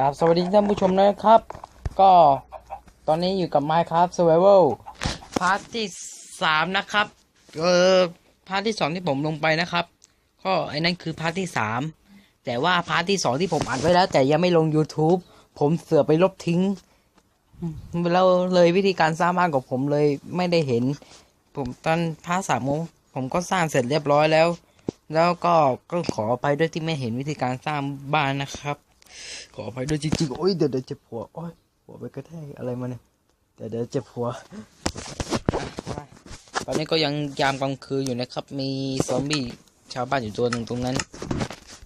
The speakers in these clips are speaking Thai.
ครับสวัสดีท่านผู้ชมนะครับ ก็ตอนนี้อยู่กับ Minecraft Survival พาร์ทที่สามนะครับเออพาร์ทที่สองที่ผมลงไปนะครับ ก็ไอ้นั่นคือพาร์ทที่สามแต่ว่าพาร์ทที่สองที่ผมอัดไว้แล้ว แต่ยังไม่ลง YouTube ผมเสือไปลบทิ้งแล้วเลยวิธีการสร้างบ้านของผมเลยไม่ได้เห็น ผมตอนพาร์ทสามผมก็สร้างเสร็จเรียบร้อยแล้ว แล้วก็ก็ขออภัยด้วยที่ไม่เห็นวิธีการสร้างบ้านนะครับ ขออภัยด้วยจริงๆ โอ้ยเดี๋ยวเดี๋ยวเจ็บหัว โอ้ยหัวไปกระแทกอะไรมาเนี่ย เดี๋ยวเดี๋ยวเจ็บหัว ตอนนี้ก็ยังยามกลางคืนอยู่นะครับ มีซอมบี้ชาวบ้านอยู่ตัวหนึ่งตรงนั้น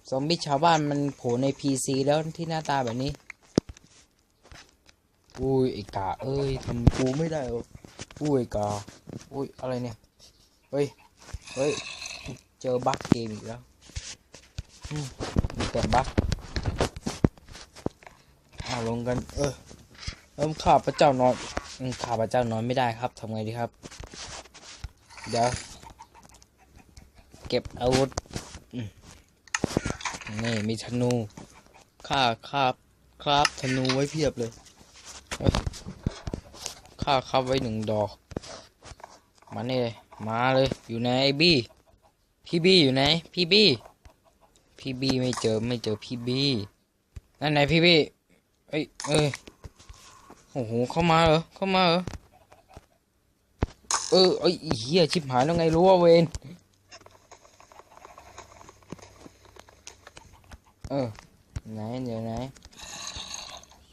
ซอมบี้ชาวบ้านมันโผล่ในพีซีแล้วที่หน้าตาแบบนี้ อุ้ยไอ้กาเอ้ยทำกูไม่ได้หรอกอุ้ยกา อุ้ยอะไรเนี่ย เฮ้ย เฮ้ย เจอบั๊กเกมอีกแล้วอืมมีแต่บั๊ก เอาลงกัน เออเริ่มข้าพระเจ้านอนข้าพระเจ้านอนไม่ได้ครับทำไงดีครับ เดี๋ยว เก็บอาวุธนี่มีธนูข้าคาบคราบธนูไว้เพียบเลยข้าคาบไว้หนึ่งดอกมานี่เลยมาเลยอยู่ไหนไอ้บี้พี่บี้อยู่ไหนพี่บี้พี่บี้ไม่เจอไม่เจอพี่บี้นั่นไหนพี่บี้ เอ้ยเอ้ยโอ้โหเข้ามาเหรอเข้ามาเหรอเออเอ้ยอีเหี้ยชิบหายแล้วไงรู้ว่าเวนเออไหนเดี๋ยวไหน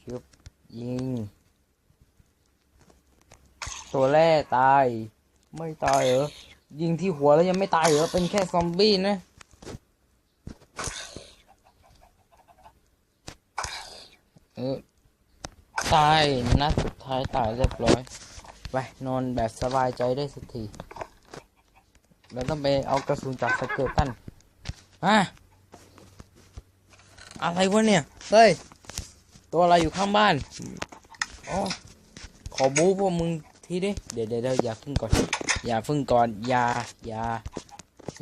ชุบยิง ตัวแร่ตาย ไม่ตายเหรอยิงที่หัวแล้วยังไม่ตายเหรอเป็นแค่ซอมบี้นะ เออ ตายนัดสุดท้ายตายเรียบร้อย ไป นอนแบบสบายใจได้สักทีเราต้องไปเอากระสุนจากสเกิลตันอะอะไรวะเนี่ย เฮ้ย ตัวอะไรอยู่ข้างบ้านอ๋อขอบู๊พวกมึงทีดิเดี๋ยวเดี๋ยวเดี๋ยวอย่าพึ่งก่อน อย่าพึ่งก่อน อย่า อย่า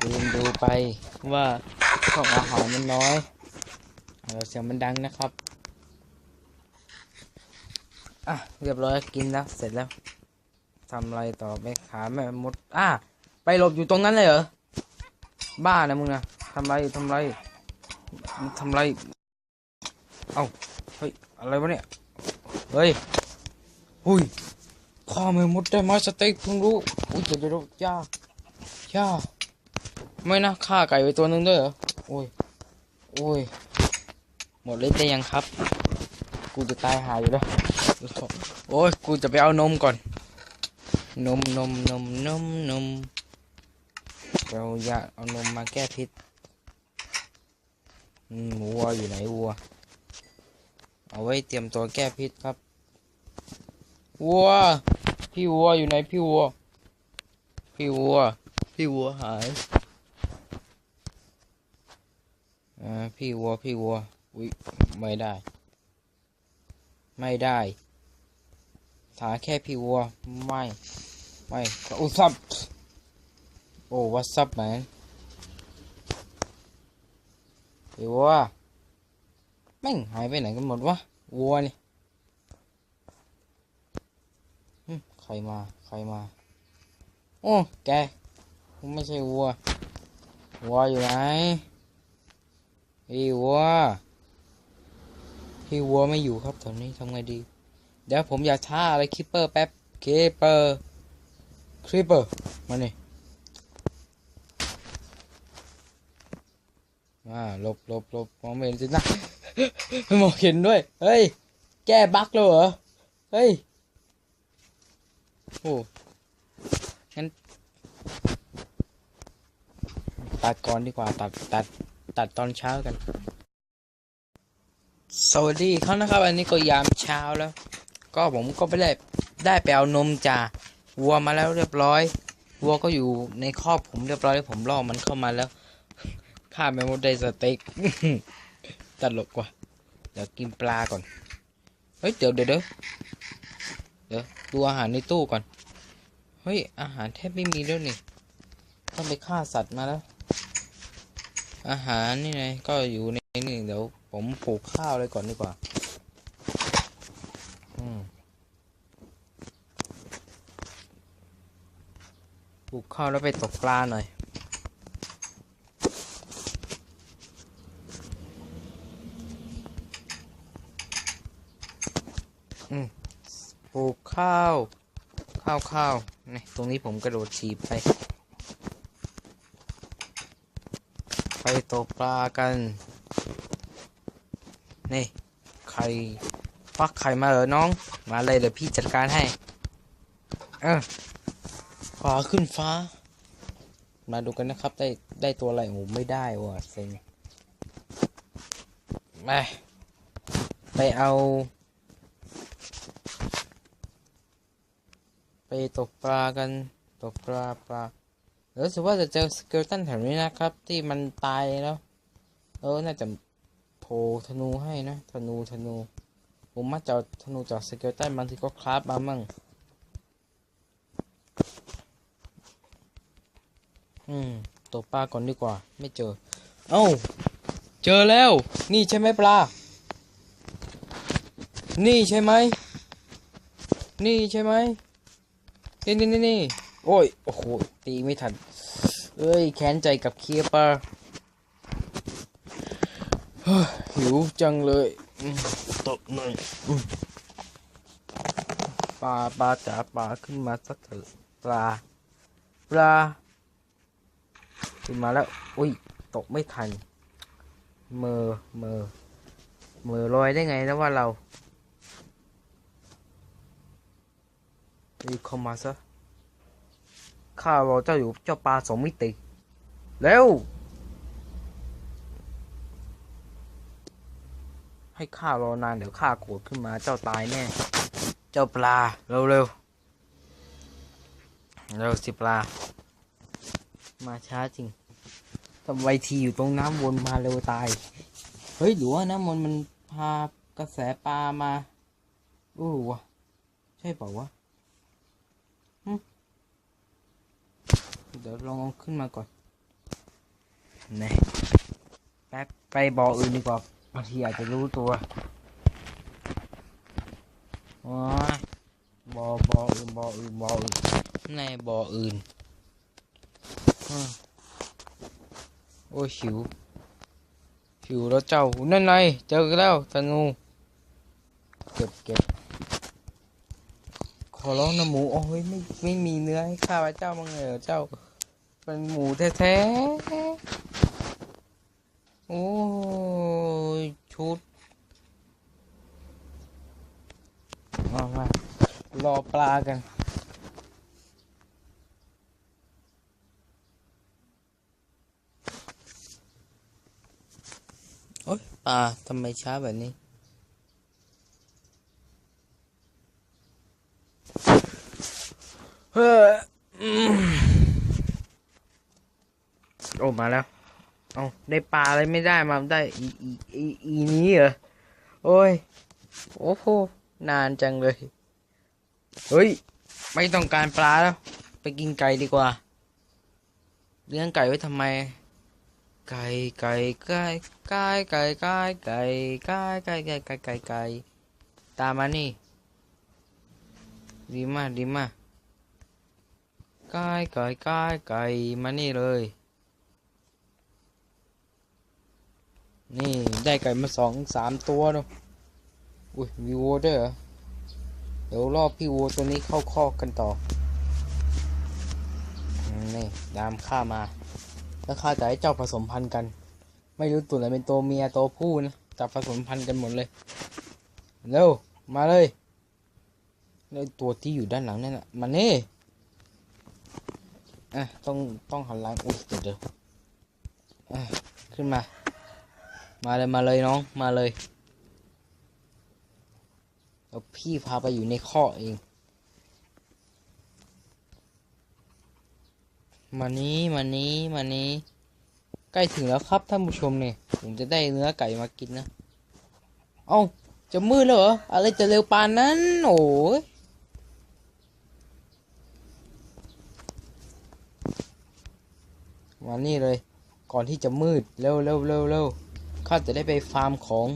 ลืมดูไปว่าของอาหารมันน้อย เราเสียงมันดังนะครับ อะเรียบร้อยกินแล้วเสร็จแล้วทำอะไรต่อไปขาแม่มดอะไปหลบอยู่ตรงนั้นเลยเหรอบ้านะมึงนะทำไรทำไรทำไรเอาเฮ้ยอะไรวะเนี่ยเฮ้ยอุ้ยข้าแม่มดได้มาสเต็กเพิ่งรู้อุ้ยเดี๋ยวเดี๋ยวเดี๋ยวย่าย่าไม่นะฆ่าไก่ไปตัวหนึงด้วยเหรอโอ้ยโอ้ยหมดเลยแต่ยังครับ กูจะตายหาอยู่แล้ว โอ้ยกูจะไปเอานมก่อน นมนมนมนมนมเราอยากเอานมมาแก้พิษอืมวัวอยู่ไหนวัว เอาไว้เตรียมตัวแก้พิษครับ วัว พี่วัวอยู่ไหนพี่วัว พี่วัว พี่วัวหายอ่าพี่วัว พี่วัว อุ้ยไม่ได้ ไม่ได้ถาแค่พี่วัว ไม่ ไม่โอ้ซับโอ้วัซับแมนพี่วัวแม่งหายไปไหนกันหมดวะวัวนี่ใครมา ใครมา โอ้ แกผมไม่ใช่วัว วัวอยู่ไหนพี่วัว พี่วัวไม่อยู่ครับแถวนี้ทำไงดี เดี๋ยวผมอยากท่าอะไรคิปเปอร์แป๊บคิปเปอร์คริปเปอร์มานี่มาหลบหลบหลบมองไม่เห็นสินะมองเห็นด้วย เฮ้ย แก้บั๊กแล้วเหรอ เฮ้ย โอ้งั้น ตัดก่อนดีกว่า ตัด ตัด ตัดตอนเช้ากัน วัสดีครับนะครับ อันนี้ก็ยามเช้าแล้ว ก็ผมก็ไปได้ได้ไปเอานมจากวัวมาแล้วเรียบร้อย วัวก็อยู่ในคอกผมเรียบร้อยผมล่อมันเข้ามาแล้วข้าไม่หมดได้สเต็กตลกว่ะเดี๋ยวกินปลาก่อนเฮ้ยเดี๋ยวเดี๋ยวเดี๋ยวเดี๋ยวดูอาหารในตู้ก่อนเฮ้ยอาหารแทบไม่มีแล้วนี่ต้องไปฆ่าสัตว์มาแล้ว อาหารนี่ไงก็อยู่ใน นี่เดี๋ยวผมปลูกข้าวเลยก่อนดีกว่า อืมปลูกข้าวแล้วไปตกปลาหน่อยปลูกข้าว ข้าวข้าวนี่ตรงนี้ผมกระโดดฉีบไป ไปตกปลากัน นี่ไข่ฟักไข่มาเหรอน้อง มาเลยเดี๋ยวพี่จัดการให้เออฟ้าขึ้นฟ้า มาดูกันนะครับ ได้ได้ตัวอะไรโอ้ไม่ได้ว่ะเซ็งไปไปเอา ไปตกปลากันตกปลาปลารู้สึกว่าจะเจอสเกลตันแถวนี้นะครับ ที่มันตายแล้ว เออ น่าจะ โผล่ธนูให้นะธนูธนูผมมาจะเอาธนูจากสเกลตันบางทีก็คราฟมามั่งอืมตกปลาก่อนดีกว่า ไม่เจอ เอ้า เจอแล้ว นี่ใช่ไหมปลา นี่ใช่ไหม นี่ใช่ไหมนี่นี่นี่นี่โอ้ย โอ้โห ตีไม่ทัน เอ้ย แค้นใจกับเคียปลา หิวจังเลยอืมตบหน่อยอืมปลาปลาจ๋าปลาขึ้นมาสักเถอะปลา ปลา ขึ้นมาแล้ว อุ้ย ตกไม่ทัน เมอเมอเมอลอยได้ไงนะว่าเรารีบเข้ามาซะข้ารอเจ้าอยู่เจ้าปลาสองมิติ เร็ว ให้ข้ารอนานเดี๋ยวข้าโกรธขึ้นมาเจ้าตายแน่ เจ้าปลาเร็วเร็วเร็วสิปลา มาช้าจริงทำไวทีอยู่ตรงน้ำวนมาเร็วตาย เฮ้ยหรือว่าน้ำวนมันพากระแสปลามาอู้วะใช่เปล่าวะเดี๋ยวลองเอาขึ้นมาก่อนนี่แป๊บไปบ่ออื่นดีกว่า บางทีอาจจะรู้ตัวว้ายบ่อบ่ออื่นบ่ออื่นบ่ออื่นในบ่ออื่นอืมโอ้ยหิวหิวแล้วเจ้านั่นไงเจอแล้วธนูเก็บเก็บขอร้องนะหมูโอ้ยไม่ไม่มีเนื้อให้ข้าพเจ้ามั้างเลยเหรอเจ้า เป็นหมูแท้ๆโอ้ย ชุดมามารอปลากันโอ๊ยปลาทำไมช้าแบบนี้เฮ้ออืมโอ้ มาแล้ว เอาได้ปลาอะไรไม่ได้มาได้อีอีอีอีนี้เหรอโอ้ยโอ้โหนานจังเลยเฮ้ยไม่ต้องการปลาแล้ว ไปกินไก่ดีกว่าเลี้ยงไก่ไว้ทำไม ไก่ไก่ไก่ไก่ไก่ไก่ไก่ไก่ไก่ไก่ไก่ไก่ไก่ตามมานี่ดีมากดีมากไก่ไก่ไก่ไก่มานี่เลย นี่ได้ไก่มาสองสามตัวเนาะอุ้ยมีวัวด้วยเหรอ เดี๋ยวรอบพี่วัวตัวนี้เข้าคอกกันต่ออนี่ดามข้ามา แล้วข้าจะให้เจ้าผสมพันธุ์กัน ไม่รู้ตัวไหนเป็นตัวเมียตัวผู้นะจับผสมพันธุ์กันหมดเลย เร็ว มาเลยแล้วตัวที่อยู่ด้านหลังนั่นน่ะมานี่อะต้องต้องหันหลังอุ้ยเดี๋ยวเดี๋ยวอะขึ้นมา มาเลยมาเลยน้องมาเลยเดี๋ยวพี่พาไปอยู่ในข้อเอง มานี้มานี้มานี้ใกล้ถึงแล้วครับท่านผู้ชมเนี่ยผมจะได้เนื้อไก่มากินนะ เอ้าจะมืดแล้วเหรออะไรจะเร็วปานนั้นโอ้ยมานี่เลย ก่อนที่จะมืด เร็วเร็วเร็วเร็ว ข้าจะได้ไปฟาร์มของ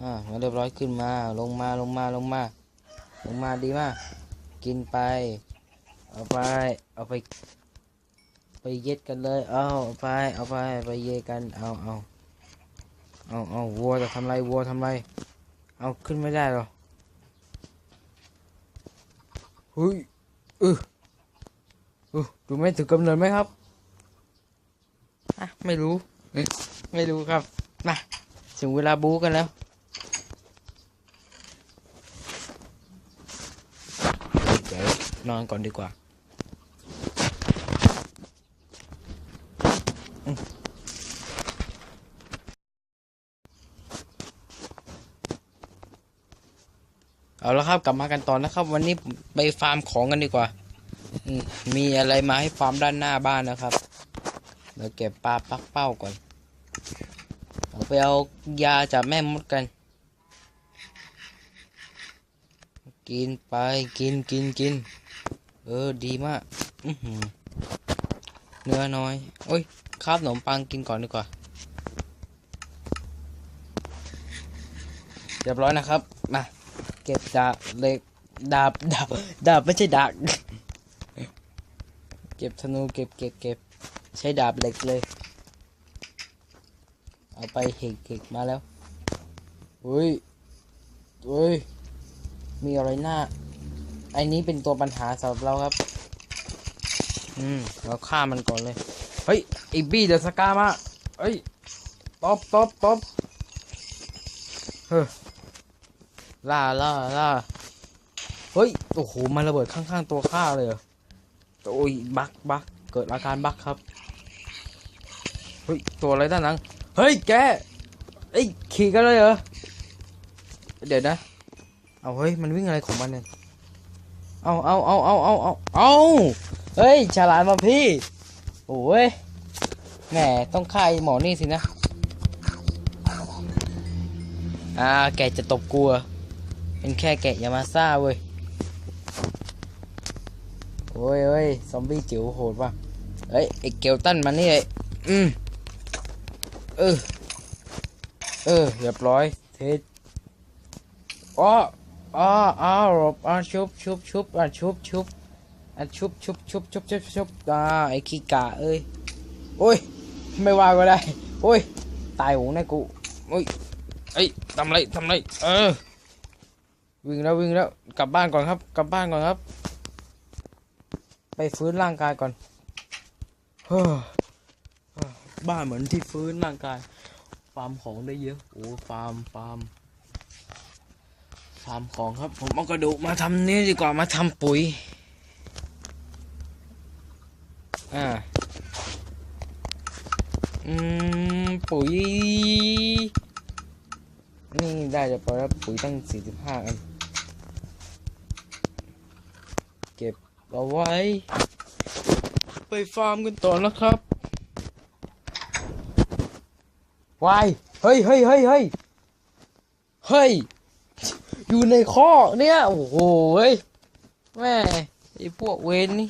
อ่ามาเรียบร้อยขึ้นมาลงมาลงมาลงมา ลงมาดีมาก กินไป เอาไป เอาไป ไปเย็ดกันเลยเอาเอาไป เอาไปไปเย็ดกันเอาเอาเอาเอาวัวจะทำไรวัวทำไร เอาขึ้นไม่ได้หรอเฮ้ยเออเออดูไม่ถึงกำเนิดไหมครับอะไม่รู้เอ๊ะ ไม่รู้ครับ มาถึงเวลาบู๊กันแล้วเดี๋ยวนอนก่อนดีกว่าเอาละครับกลับมากันตอนนะครับ วันนี้ไปฟาร์มของกันดีกว่า มีอะไรมาให้ฟาร์มด้านหน้าบ้านนะครับเดี๋ยวเก็บปลาปักเป้าก่อน เอาไปเอายาจากแม่มดกัน กินไปกินกินกิน เออดีมากเนื้อน้อย โอ้ยคาบขนมปังกินก่อนดีกว่า เรียบร้อยนะครับ มา เก็บดาบเล็กดาบดาบดาบไม่ใช่ดาบเก็บธนูเก็บเก็บเก็บใช้ดาบเหล็กเลย เอาไปเห็กเห็กมาแล้วอุ้ยอุ้ย มีอะไรหน้าไอ้นี้เป็นตัวปัญหาสำหรับเราครับ อืม เราฆ่ามันก่อนเลย เฮ้ยไอ้บี้เดอะสกามา เฮ้ยตบตบตบเฮ้ยล่าล่าล่าเฮ้ย โอ้โห มันระเบิดข้างๆตัวข้าเลยเหรอโอ้ย บักบักเกิดอาการบักครับ เฮ้ย ตัวอะไรด้านหลัง เฮ้ยแกเอ้ยขี่กันเลยเหรอ เดี๋ยวนะ เอาเฮ้ยมันวิ่งอะไรของมันเนี่ย เอาเอาเอาเอาเอาเอาเอาเฮ้ยฉลาดมาพี่ โอ้ย แหมต้องฆ่าไอ้หมอนี่สินะ อ่าแกจะตบกลัว เป็นแค่แกะยามาซ่าเว้ย โอ้ยเอ้ยซอมบี้จิ๋วโหดว่ะเฮ้ยไอ้เกลตันมานี่เลยอืม เออ เออเรียบร้อย เทสอ๋ออ๋ออ๋อหลบอะชุบชุบชุบอะชุบชุบอะชุบชุบชุบชุบชุบชุบอ่าไอ้ขี้กาเอ้ยโอ้ย ไม่ว่าก็ได้โอ้ย ตายหูแน่กูโอ้ยเอ้ยทำไรทำไรเออ วิ่งแล้ววิ่งแล้ว กลับบ้านก่อนครับ กลับบ้านก่อนครับ ไปฟื้นร่างกายก่อนเฮ้อ บ้านเหมือนที่ฟื้นร่างกายฟาร์มของได้เยอะ โอ้ฟาร์มฟาร์มฟาร์มของครับ ผมเอากระดูกมาทำนี่ดีกว่ามาทำปุ๋ย อ่า อืม ปุ๋ย นี่ได้จะพอแล้วปุ๋ยตั้งสี่สิบห้าอัน เก็บเอาไว้ ไปฟาร์มกันต่อนะครับ วายเฮ้ยเฮ้ยเฮ้ยเฮ้ยเฮ้ยอยู่ในข้อเนี่ย โอ้โหเว้ยแม่ไอพวกเวนนี่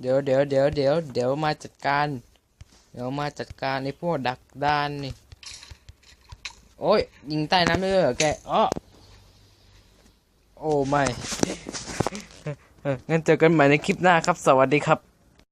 เดี๋ยวเดี๋ยวเดี๋ยวเดี๋ยวเดี๋ยวมาจัดการ เดี๋ยวมาจัดการไอพวกดักดานนี่โอ้ยยิงใต้น้ำได้เลยเหรอแกอ๋อโอ้ไม่งั้นเจอกันใหม่ในคลิปหน้าครับ สวัสดีครับ